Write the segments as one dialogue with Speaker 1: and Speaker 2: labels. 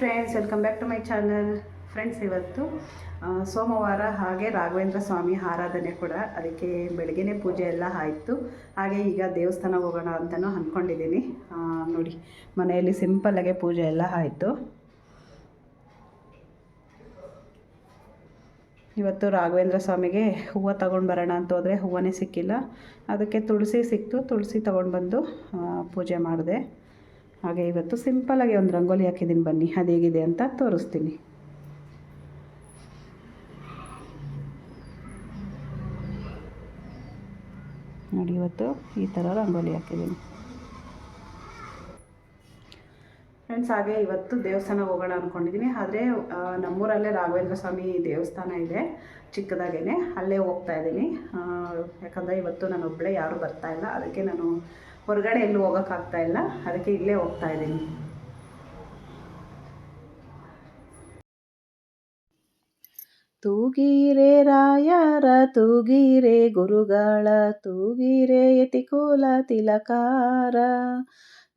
Speaker 1: Friends welcome back to my channel friends ಇವತ್ತು ಸೋಮವಾರ ಹಾಗೆ ರಾಘವೇಂದ್ರ ಸ್ವಾಮಿ ಆರಾಧನೆ ಕೂಡ. ಅದಕ್ಕೆ ಬೆಳಗ್ಗೆನೇ ಪೂಜೆ ಎಲ್ಲ ಆಯಿತು. ಹಾಗೆ ಈಗ ದೇವಸ್ಥಾನ ಹೋಗೋಣ ಅಂತಲೂ ಅಂದ್ಕೊಂಡಿದ್ದೀನಿ ನೋಡಿ, ಮನೆಯಲ್ಲಿ ಸಿಂಪಲ್ಲಾಗೆ ಪೂಜೆ ಎಲ್ಲ ಆಯಿತು. ಇವತ್ತು ರಾಘವೇಂದ್ರ ಸ್ವಾಮಿಗೆ ಹೂವು ತಗೊಂಡು ಬರೋಣ ಅಂತ ಹೋದರೆ ಹೂವನೇ ಸಿಕ್ಕಿಲ್ಲ. ಅದಕ್ಕೆ ತುಳಸಿ ಸಿಕ್ತು. ತುಳಸಿ ತೊಗೊಂಡು ಬಂದು ಪೂಜೆ ಮಾಡಿದೆ. ಹಾಗೆ ಇವತ್ತು ಸಿಂಪಲ್ಲಾಗಿ ಒಂದು ರಂಗೋಲಿ ಹಾಕಿದ್ದೀನಿ ಬನ್ನಿ. ಅದು ಹೇಗಿದೆ ಅಂತ ತೋರಿಸ್ತೀನಿ. ನೋಡಿ, ಇವತ್ತು ಈ ಥರ ರಂಗೋಲಿ ಹಾಕಿದ್ದೀನಿ. ಫ್ರೆಂಡ್ಸ್ ಹಾಗೆ ಇವತ್ತು ದೇವಸ್ಥಾನ ಹೋಗೋಣ ಅಂದ್ಕೊಂಡಿದ್ದೀನಿ ಆದರೆ ನಮ್ಮೂರಲ್ಲೇ ರಾಘವೇಂದ್ರ ಸ್ವಾಮಿ ದೇವಸ್ಥಾನ ಇದೆ. ಚಿಕ್ಕದಾಗೇ ಅಲ್ಲೇ ಹೋಗ್ತಾ ಇದ್ದೀನಿ. ಯಾಕಂದರೆ ಇವತ್ತು ನಾನು ಒಬ್ಬಳೇ ಯಾರೂ ಬರ್ತಾ ಇಲ್ಲ. ಅದಕ್ಕೆ ನಾನು ಹೊರಗಡೆ ಎಲ್ಲೂ ಹೋಗೋಕ್ಕಾಗ್ತಾ ಇಲ್ಲ. ಅದಕ್ಕೆ ಇಲ್ಲೇ ಹೋಗ್ತಾ ಇದ್ದೀನಿ. ತೂಗಿರೆ ರಾಯರ, ತೂಗಿರೆ ಗುರುಗಳ, ತೂಗೀರೆ ಯತಿಕುಲ ತಿಲಕಾರ.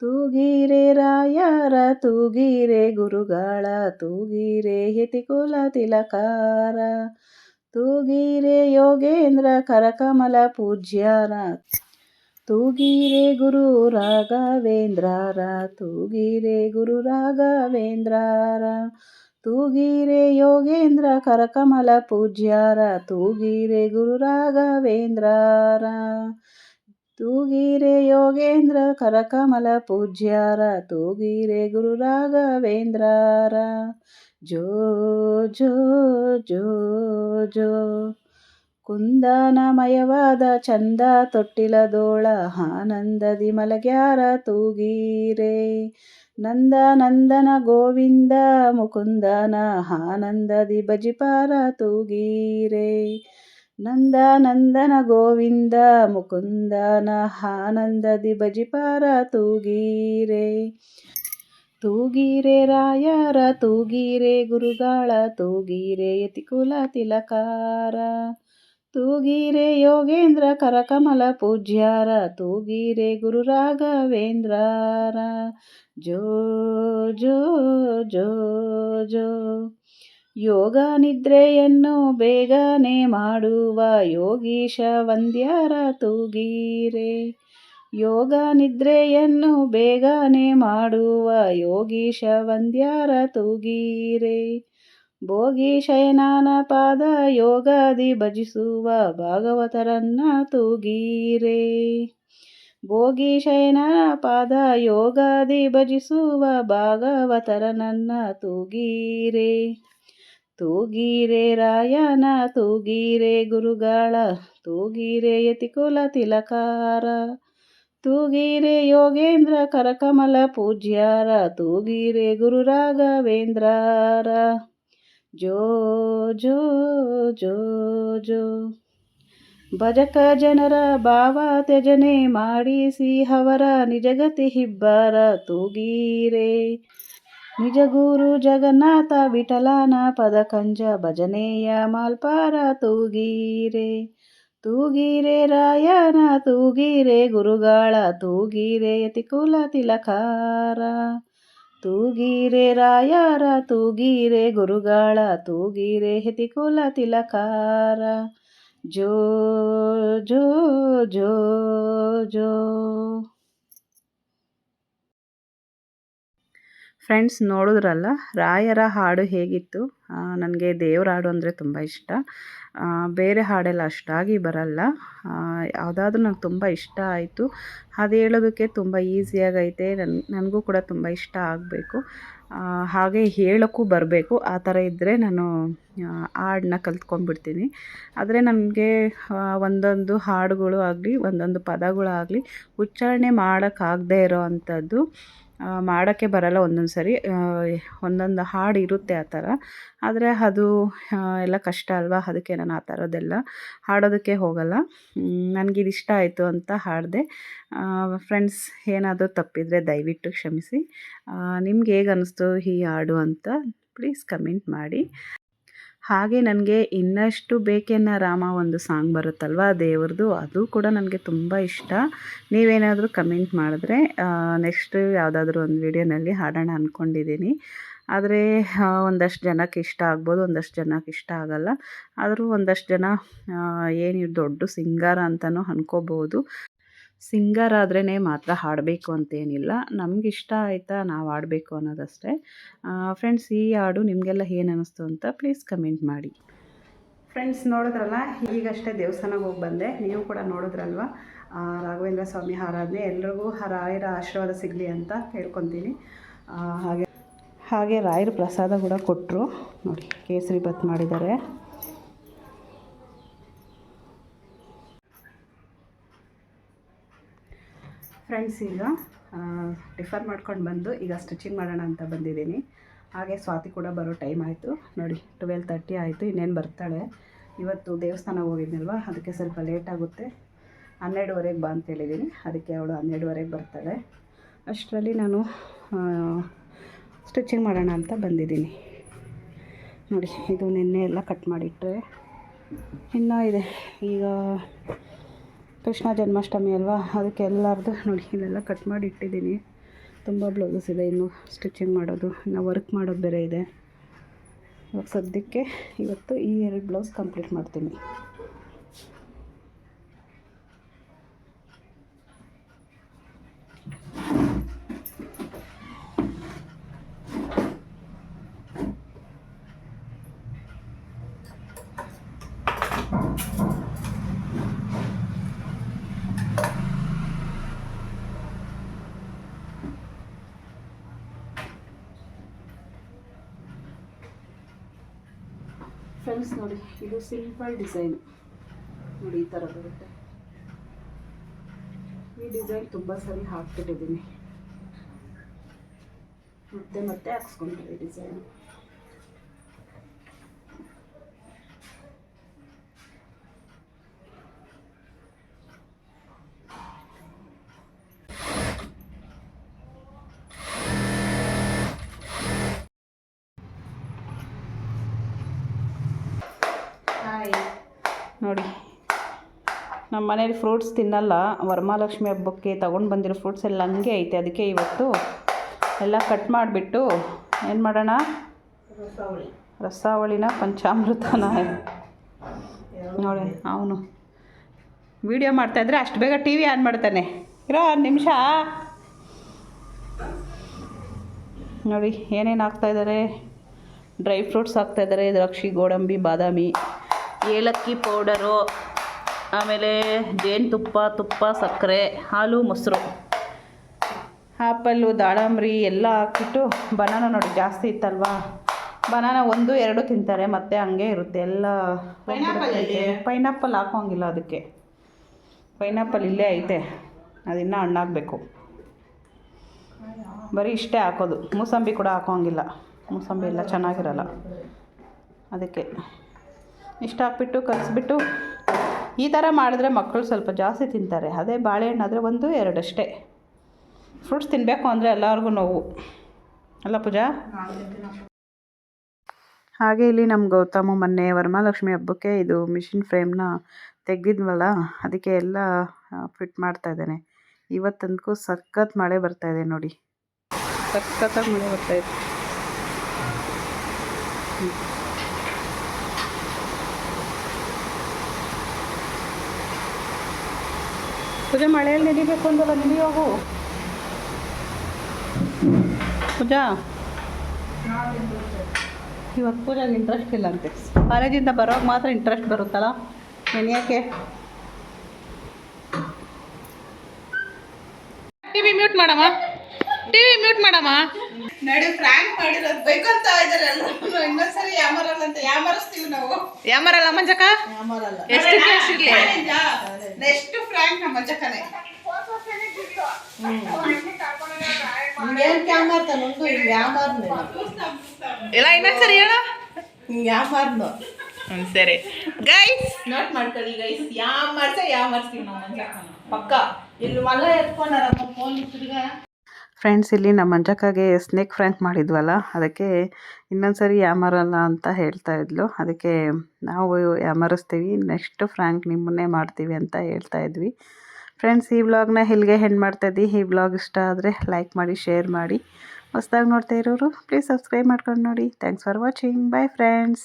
Speaker 1: ತೂಗಿರೆ ರಾಯರ, ತೂಗಿರೆ ಗುರುಗಳ, ತೂಗೀರೆ ಯತಿಕುಲ ತಿಲಕಾರ. ತೂಗಿರೆ ಯೋಗೇಂದ್ರ, ಕರಕಮಲ ಪೂಜ್ಯರ. ತೂಗೀರೆ ಗುರು ರಾಘವೇಂದ್ರರ ತೂಗೀರೆ ಗುರು ರಾಘವೇಂದ್ರರ ತೂಗೀರೆ ಯೋಗೇಂದ್ರ ಕರಕಮಲ ಪೂಜ್ಯರ ತೂಗೀರೆ ಗುರು ರಾಘವೇಂದ್ರರ ತೂಗೀರೆ ಯೋಗೇಂದ್ರ ಕರಕಮಲ ಪೂಜ್ಯರ ತೂಗೀರೆ ಗುರು ರಾಘವೇಂದ್ರರ ಜೋ ಜೋ ಜೋ ಜೋ ಕುಂದನಮಯವಾದ ಚಂದ ತೊಟ್ಟಿಲದೋಳ ಆನಂದದಿ ಮಲಗ್ಯಾರ ತೂಗೀರೆ. ನಂದ ನಂದನ ಗೋವಿಂದ ಮುಕುಂದನ ಆನಂದದಿ ಬಜಿಪಾರ ತೂಗೀರೆ. ನಂದ ನಂದನ ಗೋವಿಂದ ಮುಕುಂದನ ಆನಂದದಿ ಬಜಿಪಾರ ತೂಗೀರೆ. ತೂಗೀರೆ ರಾಯರ, ತೂಗೀರೆ ಗುರುಗಳ, ತೂಗೀರೆ ಯತಿಕುಲ ತಿಲಕಾರ. ತೂಗೀರೆ ಯೋಗೇಂದ್ರ ಕರಕಮಲ ಪೂಜ್ಯಾರ, ತೂಗೀರೆ ಗುರು ರಾಘವೇಂದ್ರಾರ. ಜೋ ಜೋ ಜೋ ಜೋ. ಯೋಗ ನಿದ್ರೆಯನ್ನು ಬೇಗನೆ ಮಾಡುವ ಯೋಗೀಶ ವಂದ್ಯಾರ, ತೂಗೀರೆ. ಯೋಗ ನಿದ್ರೆಯನ್ನು ಬೇಗನೆ ಮಾಡುವ ಯೋಗೀಶ ವಂದ್ಯಾರ, ತೂಗೀರೆ. ಭೋಗಿ ಶಯನಾನ ಪಾದ ಯೋಗಾದಿ ಭಜಿಸುವ ಭಾಗವತರನ್ನ ತೂಗೀರೆ. ಭೋಗಿ ಶಯನನ ಪಾದ ಯೋಗಾದಿ ಭಜಿಸುವ ಭಾಗವತರನನ್ನ ತೂಗೀರೆ. ತೂಗೀರೆ ರಾಯನ, ತೂಗೀರೆ ಗುರುಗಳ, ತೂಗೀರೆ ಯತಿಕುಲ ತಿಲಕಾರ, ತೂಗೀರೆ ಯೋಗೇಂದ್ರ ಕರಕಮಲ ಪೂಜ್ಯಾರ, ತೂಗೀರೆ ಗುರು ರಾಘವೇಂದ್ರರ ಜೋ ಜೋ ಜೋ ಜೋ. ಭಜಕ ಜನರ ಭಾವ ತ್ಯಜನೆ ಮಾಡಿಸಿ ಅವರ ನಿಜಗತಿ ಹಿಬ್ಬರ ತೂಗೀರೆ. ನಿಜ ಗುರು ಜಗನ್ನಾಥ ವಿಠಲನ ಪದಕಂಜ ಭಜನೆಯ ಮಾಲ್ಪಾರ ತೂಗೀರೆ. ತೂಗೀರೆ ರಾಯನ ತೂಗೀರೆ, ಗುರುಗಳ ತೂಗೀರೆ, ಯತಿಕುಲ ತಿಲಕಾರ. ತೂಗೀರೆ ರಾಯರ ತೂಗೀರೆ ಗುರುಗಾಳ ತೂಗೀರೆ ಹೆತಿಕುಲ ತಿಲಕಾರ. ಜೋ ಜೋ ಜೋ ಜೋ. ಫ್ರೆಂಡ್ಸ್ ನೋಡಿದ್ರಲ್ಲ, ರಾಯರ ಹಾಡು ಹೇಗಿತ್ತು? ನನಗೆ ದೇವ್ರ ಹಾಡು ಅಂದರೆ ತುಂಬ ಇಷ್ಟ. ಬೇರೆ ಹಾಡೆಲ್ಲ ಅಷ್ಟಾಗಿ ಬರಲ್ಲ. ಯಾವುದಾದ್ರೂ ನಂಗೆ ತುಂಬ ಇಷ್ಟ ಆಯಿತು. ಅದು ಹೇಳೋದಕ್ಕೆ ತುಂಬ ಈಸಿಯಾಗೈತೆ. ನನ್, ನನಗೂ ಕೂಡ ತುಂಬ ಇಷ್ಟ ಆಗಬೇಕು. ಹಾಗೆ ಹೇಳೋಕ್ಕೂ ಬರಬೇಕು. ಆ ಥರ ಇದ್ದರೆ ನಾನು ಹಾಡನ್ನ ಕಲ್ತ್ಕೊಂಡ್ಬಿಡ್ತೀನಿ. ಆದರೆ ನನಗೆ ಒಂದೊಂದು ಹಾಡುಗಳು ಆಗಲಿ, ಒಂದೊಂದು ಪದಗಳಾಗಲಿ, ಉಚ್ಚಾರಣೆ ಮಾಡೋಕ್ಕಾಗದೇ ಇರೋ ಅಂಥದ್ದು ಮಾಡೋಕ್ಕೆ ಬರಲ್ಲ ಒಂದೊಂದು ಸರಿ. ಒಂದೊಂದು ಹಾಡು ಇರುತ್ತೆ ಆ ಥರ. ಆದರೆ ಅದು ಎಲ್ಲ ಕಷ್ಟ ಅಲ್ವಾ? ಅದಕ್ಕೆ ನಾನು ಆ ಥರದ್ದೆಲ್ಲ ಹಾಡೋದಕ್ಕೆ ಹೋಗಲ್ಲ. ನನಗಿದು ಇಷ್ಟ ಆಯಿತು ಅಂತ ಹಾಡಿದೆ. ಫ್ರೆಂಡ್ಸ್, ಏನಾದರೂ ತಪ್ಪಿದರೆ ದಯವಿಟ್ಟು ಕ್ಷಮಿಸಿ. ನಿಮ್ಗೆ ಹೇಗೆ ಅನ್ನಿಸ್ತು ಈ ಹಾಡು ಅಂತ, ಪ್ಲೀಸ್ ಕಮೆಂಟ್ ಮಾಡಿ. ಹಾಗೆ ನನಗೆ ಇನ್ನಷ್ಟು ಬೇಕೆನ್ನ ರಾಮ ಒಂದು ಸಾಂಗ್ ಬರುತ್ತಲ್ವ, ದೇವ್ರದ್ದು, ಅದು ಕೂಡ ನನಗೆ ತುಂಬ ಇಷ್ಟ. ನೀವೇನಾದರೂ ಕಮೆಂಟ್ ಮಾಡಿದ್ರೆ ನೆಕ್ಸ್ಟ್ ಯಾವುದಾದ್ರೂ ಒಂದು ವಿಡಿಯೋನಲ್ಲಿ ಹಾಡೋಣ ಅಂದ್ಕೊಂಡಿದ್ದೀನಿ ಆದರೆ ಒಂದಷ್ಟು ಜನಕ್ಕೆ ಇಷ್ಟ ಆಗ್ಬೋದು, ಒಂದಷ್ಟು ಜನಕ್ಕೆ ಇಷ್ಟ ಆಗಲ್ಲ. ಆದರೂ ಒಂದಷ್ಟು ಜನ ಏನು ದೊಡ್ಡ ಸಿಂಗಾರ ಅಂತಲೂ ಅನ್ಕೋಬೋದು ಸಿಂಗರ್ ಆದ್ರೇ ಮಾತ್ರ ಹಾಡಬೇಕು ಅಂತೇನಿಲ್ಲ. ಇಷ್ಟ ಆಯಿತಾ ನಾವು ಹಾಡಬೇಕು ಅನ್ನೋದಷ್ಟೇ. ಫ್ರೆಂಡ್ಸ್ ಈ ಹಾಡು ನಿಮಗೆಲ್ಲ ಏನು ಅನ್ನಿಸ್ತು ಅಂತ ಪ್ಲೀಸ್ ಕಮೆಂಟ್ ಮಾಡಿ. ಫ್ರೆಂಡ್ಸ್ ನೋಡಿದ್ರಲ್ಲ, ಈಗಷ್ಟೇ ದೇವಸ್ಥಾನಕ್ಕೆ ಹೋಗಿ ಬಂದೆ. ನೀವು ಕೂಡ ನೋಡಿದ್ರಲ್ವ? ರಾಘವೇಂದ್ರ ಸ್ವಾಮಿ ಆರಾಧನೆ ಎಲ್ರಿಗೂ ರಾಯರ ಆಶೀರ್ವಾದ ಸಿಗಲಿ ಅಂತ ಕೇಳ್ಕೊತೀನಿ ಹಾಗೆ ಹಾಗೆ ರಾಯರ ಪ್ರಸಾದ ಕೂಡ ಕೊಟ್ಟರು ನೋಡಿ, ಕೇಸರಿ ಬತ್ ಮಾಡಿದ್ದಾರೆ. ಫ್ರೆಂಡ್ಸ್ ಈಗ ಡಿಫರ್ ಮಾಡ್ಕೊಂಡು ಬಂದು ಈಗ ಸ್ಟಿಚಿಂಗ್ ಮಾಡೋಣ ಅಂತ ಬಂದಿದ್ದೀನಿ. ಹಾಗೆ ಸ್ವಾತಿ ಕೂಡ ಬರೋ ಟೈಮ್ ಆಯಿತು. ನೋಡಿ ಟ್ವೆಲ್ ತರ್ಟಿ ಆಯಿತು, ಇನ್ನೇನು ಬರ್ತಾಳೆ? ಇವತ್ತು ದೇವಸ್ಥಾನ ಹೋಗಿದ್ನಲ್ವ? ಅದಕ್ಕೆ ಸ್ವಲ್ಪ ಲೇಟ್ ಆಗುತ್ತೆ. ಹನ್ನೆರಡುವರೆಗೆ ಬಾ ಅಂತ ಹೇಳಿದ್ದೀನಿ ಅದಕ್ಕೆ ಅವಳು ಹನ್ನೆರಡುವರೆಗೆ ಬರ್ತಾಳೆ. ಅಷ್ಟರಲ್ಲಿ ನಾನು ಸ್ಟಿಚಿಂಗ್ ಮಾಡೋಣ ಅಂತ ಬಂದಿದ್ದೀನಿ. ನೋಡಿ, ಇದು ನಿನ್ನೆ ಎಲ್ಲ ಕಟ್ ಮಾಡಿಟ್ಟರೆ ಇನ್ನೂ ಇದೆ. ಈಗ ಕೃಷ್ಣ ಜನ್ಮಾಷ್ಟಮಿ ಅಲ್ವಾ? ಅದಕ್ಕೆ ಎಲ್ಲರದು ನೋಡಿ ಇಲ್ಲೆಲ್ಲ ಕಟ್ ಮಾಡಿ ಇಟ್ಟಿದ್ದೀನಿ. ತುಂಬ ಬ್ಲೌಸಸ್ ಇದೆ, ಇನ್ನು ಸ್ಟಿಚಿಂಗ್ ಮಾಡೋದು, ಇನ್ನು ವರ್ಕ್ ಮಾಡೋದು ಬೇರೆ ಇದೆ. ಇವಾಗ ಸದ್ಯಕ್ಕೆ ಇವತ್ತು ಈ ಎರಡು ಬ್ಲೌಸ್ ಕಂಪ್ಲೀಟ್ ಮಾಡ್ತೀನಿ. ನೋಡಿ. ಇದು ಸಿಂಪಲ್ ಡಿಸೈನ್ ನೋಡಿ ಈ ಥರ ಬರುತ್ತೆ. ಈ ಡಿಸೈನ್ ತುಂಬ ಸರಿ ಹಾಕ್ಬಿಟ್ಟಿದ್ದೀನಿ. ಮತ್ತೆ ಮತ್ತೆ ಹಾಕ್ಸ್ಕೊಂತೀವಿ ಡಿಸೈನ್ ನೋಡಿ. ನಮ್ಮ ಮನೇಲಿ ಫ್ರೂಟ್ಸ್ ತಿನ್ನಲ್ಲ. ವರಮಹಾಲಕ್ಷ್ಮಿ ಹಬ್ಬಕ್ಕೆ ತೊಗೊಂಡು ಬಂದಿರೋ ಫ್ರೂಟ್ಸ್ ಎಲ್ಲ ಹಂಗೆ ಐತೆ. ಅದಕ್ಕೆ ಇವತ್ತು ಎಲ್ಲ ಕಟ್ ಮಾಡಿಬಿಟ್ಟು ಏನು ಮಾಡೋಣ? ರಸಾವಳಿನ ಪಂಚಾಮೃತನ. ನೋಡಿ ಅವನು ವಿಡಿಯೋ ಮಾಡ್ತಾಯಿದ್ರೆ ಅಷ್ಟು ಬೇಗ ಟಿ ವಿ ಆನ್ ಮಾಡ್ತಾನೆ. ಇರೋ ಒಂದು ನಿಮಿಷ. ನೋಡಿ ಏನೇನು ಹಾಕ್ತಾಯಿದ್ದಾರೆ ಡ್ರೈ ಫ್ರೂಟ್ಸ್ ಹಾಕ್ತಾಯಿದ್ದಾರೆ ದ್ರಾಕ್ಷಿ ಗೋಡಂಬಿ ಬಾದಾಮಿ. ಏಲಕ್ಕಿ ಪೌಡರು ಆಮೇಲೆ ಜೇನುತುಪ್ಪ ತುಪ್ಪ ಸಕ್ಕರೆ ಹಾಲು ಮೊಸರು. ಆ್ಯಪಲ್ಲು ದಾಳಂಬ್ರಿ ಎಲ್ಲ ಹಾಕ್ಬಿಟ್ಟು ಬನಾನ ನೋಡಿ ಜಾಸ್ತಿ ಇತ್ತಲ್ವಾ? ಬನಾನ ಒಂದು ಎರಡು ತಿಂತಾರೆ ಮತ್ತೆ ಹಂಗೆ ಇರುತ್ತೆ ಎಲ್ಲ. ಪೈನಾಪಲ್ ಹಾಕೋಂಗಿಲ್ಲ ಅದಕ್ಕೆ. ಪೈನಾಪಲ್ ಇಲ್ಲೇ ಐತೆ. ಅದಿನ್ನೂ ಹಣ್ಣಾಗಬೇಕು. ಬರೀ ಇಷ್ಟೇ ಹಾಕೋದು. ಮೂಸಂಬಿ ಕೂಡ ಹಾಕೋಂಗಿಲ್ಲ ಮೂಸಂಬಿ ಎಲ್ಲ ಚೆನ್ನಾಗಿರಲ್ಲ. ಅದಕ್ಕೆ. ಇಷ್ಟ ಹಾಕ್ಬಿಟ್ಟು ಕಲಿಸ್ಬಿಟ್ಟು ಈ ಥರ ಮಾಡಿದ್ರೆ ಮಕ್ಕಳು ಸ್ವಲ್ಪ ಜಾಸ್ತಿ ತಿಂತಾರೆ. ಅದೇ ಬಾಳೆಹಣ್ಣು ಆದರೆ ಒಂದು ಎರಡಷ್ಟೇ. ಫ್ರೂಟ್ಸ್ ತಿನ್ನಬೇಕು ಅಂದರೆ ಎಲ್ಲರಿಗೂ ನೋವು. ಅಲ್ಲ ಪೂಜಾ? ಹಾಗೆ ಇಲ್ಲಿ ನಮ್ಮ ಗೌತಮ ಮೊನ್ನೆ ವರಮಹಾಲಕ್ಷ್ಮಿ ಹಬ್ಬಕ್ಕೆ ಇದು ಮಿಷಿನ್ ಫ್ರೇಮ್ನ ತೆಗೆದಿದ್ವಲ್ಲ, ಅದಕ್ಕೆ ಎಲ್ಲ ಫಿಟ್ ಮಾಡ್ತಾ ಇದ್ದಾನೆ. ಇವತ್ತಂತೂ ಸಖತ್ ಮಳೆ ಬರ್ತಾ ಇದೆ ನೋಡಿ. ಸಖತ್ತಾಗಿ ಮಳೆ ಬರ್ತಾ ಪೂಜಾ ಮಳೆಯಲ್ಲಿ ನೆನಿಬೇಕು ಅಂದಲ್ಲ ನೆನೆಯೋಗು ಪೂಜಾ? ಇವತ್ತು ಪೂಜಾಗೆ ಇಂಟ್ರೆಸ್ಟ್ ಇಲ್ಲ ಅಂತೆ. ಕಾಲೇಜಿಂದ ಬರೋವಾಗ ಮಾತ್ರ ಇಂಟ್ರೆಸ್ಟ್ ಬರುತ್ತಲ್ಲ? ನೆನೆಯೋಕ್ಕೆ ಟಿವಿ ಮ್ಯೂಟ್ ಮಾಡಮ್ಮ. ಟಿವಿ ಮ್ಯೂಟ್ ಮಾಡಮ್ಮ.
Speaker 2: ನಡಿ ಫ್ರಾಂಕ್ ಮಾಡಿರೋದು ಅಂತ ಇದಾರೆ ಇನ್ನೊಂದ್ಸರಿ ಯಾಮರಲ್ಲ ಅಂತ ಯಾಮರಿಸ್ತೀವಿ ನಾವು.
Speaker 1: ಯಾಮರಲ್ಲ ಮಂಜಕ್ಕ
Speaker 2: ಯಾಮರಲ್ಲ.
Speaker 1: ಎಷ್ಟು ಇರ್ಲಿ?
Speaker 2: ನೆಕ್ಸ್ಟ್ ಫ್ರಾಂಕ್ ನಮ್ಮ ಮಂಜಕ್ಕನೇ
Speaker 1: ಎಲ್ಲ ಇನ್ನೊಂದ್ಸರಿ ಹೇಳ.
Speaker 2: ಯಾಮಾರ್ನು.
Speaker 1: ಸರಿ ಗೈಸ್
Speaker 2: ನೋಟ್ ಮಾಡ್ಕೊಳ್ಳಿ ಗೈಸ್ ನಮ್ಮ ಅಜ್ಜಕನ ಪಕ್ಕ. ಇಲ್ಲಿ ಮಲ್ಲ ಎತ್ಕೊಂಡಾರಮ್ಮ ಫೋನ್ ತಿರ್ಗ
Speaker 1: ಫ್ರೆಂಡ್ಸ್ ಇಲ್ಲಿ ನಮ್ಮ ಮಂಜಕ್ಕಾಗೆ ಸ್ನೇಕ್ ಫ್ರ್ಯಾಂಕ್ ಮಾಡಿದ್ವಲ್ಲ, ಅದಕ್ಕೆ ಇನ್ನೊಂದ್ಸರಿ ಯಾಮರಲ್ಲ ಅಂತ ಹೇಳ್ತಾ ಇದ್ಲು. ಅದಕ್ಕೆ ನಾವು ಯಾಮರಿಸ್ತೀವಿ ನೆಕ್ಸ್ಟ್ ಫ್ರ್ಯಾಂಕ್ ನಿಮ್ಮನ್ನೇ ಮಾಡ್ತೀವಿ ಅಂತ ಹೇಳ್ತಾ ಇದ್ವಿ. ಫ್ರೆಂಡ್ಸ್ ಈ ವ್ಲಾಗ್ನ ಇಲ್ಲಿಗೆ ಹೆಣ್ಣು ಇದ್ದೀವಿ ಈ ವ್ಲಾಗ್ ಇಷ್ಟ ಆದರೆ ಲೈಕ್ ಮಾಡಿ ಶೇರ್ ಮಾಡಿ. ಹೊಸ್ದಾಗಿ ನೋಡ್ತಾ ಇರೋರು ಪ್ಲೀಸ್ ಸಬ್ಸ್ಕ್ರೈಬ್ ಮಾಡ್ಕೊಂಡು ನೋಡಿ. Thanks for watching bye friends